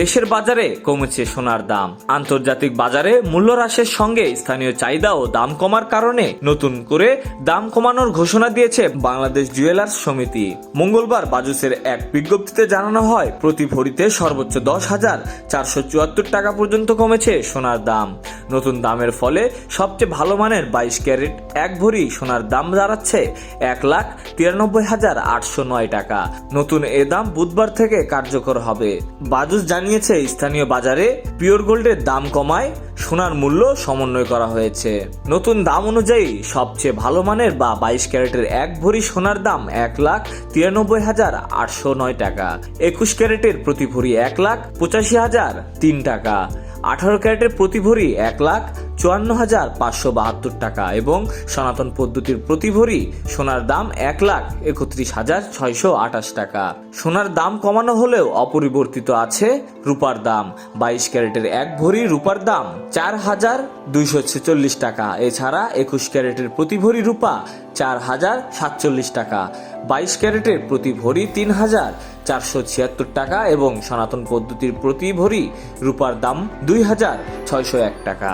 দেশের বাজারে কমেছে সোনার দাম। আন্তর্জাতিক বাজারে মূল্য হ্রাসের সঙ্গে স্থানীয় চাহিদা ও দাম কমার কারণে নতুন করে দাম কমানোর ঘোষণা দিয়েছে বাংলাদেশ জুয়েলার্স সমিতি। মঙ্গলবার বাজুসের এক বিজ্ঞপ্তিতে জানানো হয়, প্রতি ভরিতে সর্বোচ্চ দশ হাজার চারশো চুয়াত্তর টাকা পর্যন্ত কমেছে সোনার দাম। নতুন দামের ফলে সবচেয়ে ভালো মানের বাইশ ক্যারেট এক ভরি সোনার দাম দাঁড়াচ্ছে এক লাখ তিরানব্বই হাজার আটশো নয় টাকা। নতুন এ দাম বুধবার থেকে কার্যকর হবে। বাজুস জানিয়েছে, স্থানীয় বাজারে পিওর গোল্ডের দাম কমায় সোনার মূল্য সমন্বয় করা হয়েছে। নতুন দাম অনুযায়ী সবচেয়ে ভালো মানের বা বাইশ ক্যারেটের এক ভরি সোনার দাম এক লাখ তিরানব্বই হাজার আটশো নয় টাকা। একুশ ক্যারেটের প্রতি ভরি এক লাখ পঁচাশি হাজার তিন টাকা। আঠারো ক্যারেটের প্রতি ভরি এক লাখ চুয়ান্ন হাজার পাঁচশো বাহাত্তর টাকা এবং সনাতন পদ্ধতির প্রতি ভরি সোনার দাম এক লাখ একত্রিশ হাজার ছয়শো আঠাশ টাকা। সোনার দাম কমানো হলেও অপরিবর্তিত আছে রূপার দাম। বাইশ ক্যারেটের এক ভরি রূপার দাম চার হাজার দুইশো ছেচল্লিশ টাকা। এছাড়া একুশ ক্যারেটের প্রতি ভরি রূপা চার হাজার সাতচল্লিশ টাকা। বাইশ ক্যারেটের প্রতি ভরি তিন হাজার চারশো ছিয়াত্তর টাকা এবং সনাতন পদ্ধতির প্রতি ভরি রূপার দাম দুই হাজার ছয়শো এক টাকা।